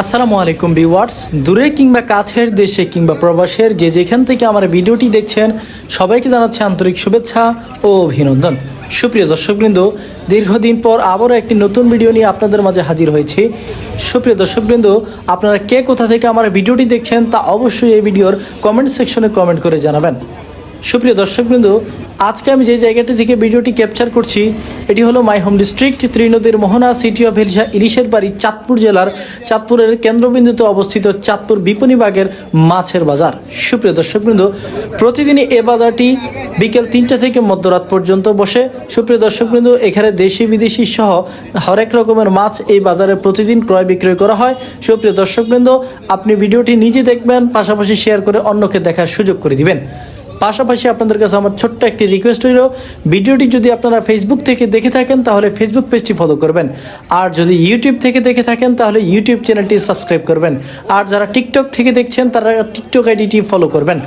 আসসালামু আলাইকুম ভিউয়ার্স। দূরে কিংবা কাছের দেশে কিংবা প্রবাসের যে যেখান থেকে আমার ভিডিওটি দেখছেন, সবাইকে জানাচ্ছি আন্তরিক শুভেচ্ছা ও অভিনন্দন। সুপ্রিয় দর্শকবৃন্দ, দীর্ঘদিন পর আবারও একটি নতুন ভিডিও নিয়ে আপনাদের মাঝে হাজির হয়েছি। সুপ্রিয় দর্শকবৃন্দ, আপনারা কে কোথা থেকে আমার ভিডিওটি দেখছেন তা অবশ্যই এই ভিডিওর কমেন্ট সেকশনে কমেন্ট করে জানাবেন। সুপ্রিয় দর্শকবৃন্দ, আজকে আমি যে জায়গাটি থেকে ভিডিওটি ক্যাপচার করছি, এটি হলো মাই হোম ডিস্ট্রিক্ট ত্রিনদীর মোহনা সিটি অফ হিলসা ইলিশের বাড়ি চাঁদপুর জেলার, চাঁদপুরের কেন্দ্রবিন্দুতে অবস্থিত চাঁদপুর বিপণীবাগের মাছের বাজার। সুপ্রিয় দর্শকবৃন্দ, প্রতিদিনই এ বাজারটি বিকেল তিনটা থেকে মধ্যরাত পর্যন্ত বসে। সুপ্রিয় দর্শকবৃন্দ, এখানে দেশি বিদেশি সহ হরেক রকমের মাছ এই বাজারে প্রতিদিন ক্রয় বিক্রয় করা হয়। সুপ্রিয় দর্শকবৃন্দ, আপনি ভিডিওটি নিজে দেখবেন, পাশাপাশি শেয়ার করে অন্যকে দেখার সুযোগ করে দিবেন। পাশাপাশি আপনাদের কাছে আমার ছোট্ট একটি রিকোয়েস্ট রইল, ভিডিওটি যদি আপনারা ফেসবুক থেকে দেখে থাকেন, তাহলে ফেসবুক পেজটি ফলো করবেন। আর যদি ইউটিউব থেকে দেখে থাকেন, তাহলে ইউটিউব চ্যানেলটি সাবস্ক্রাইব করবেন। আর যারা টিকটক থেকে দেখছেন, তারা টিকটক আইডিটি ফলো করবেন।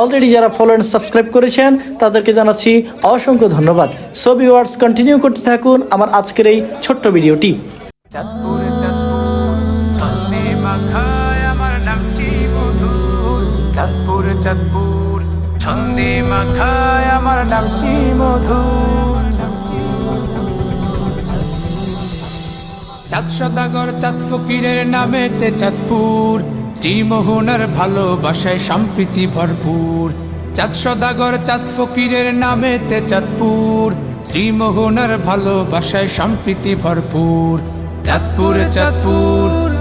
অলরেডি যারা ফলো অ্যান্ড সাবস্ক্রাইব করেছেন, তাদেরকে জানাচ্ছি অসংখ্য ধন্যবাদ। সো ভিউয়ার্স কন্টিনিউ করতে থাকুন আমার আজকের এই ছোট্ট ভিডিওটি। চাঁদপুর চাঁদপুর ছন্দে মাখায় আমার নামটি আমার চাঁদ সদাগর, চাঁদ ফকিরের নামেতে চাঁদপুর। ত্রিমোহনার ভালোবাসায় সম্প্রীতি ভরপুর। চাঁদ সদাগর, চাঁদ ফকিরের নামেতে চাঁদপুর। ত্রিমোহনার ভালোবাসায় সম্প্রীতি ভরপুর। চাঁদপুর চাঁদপুর।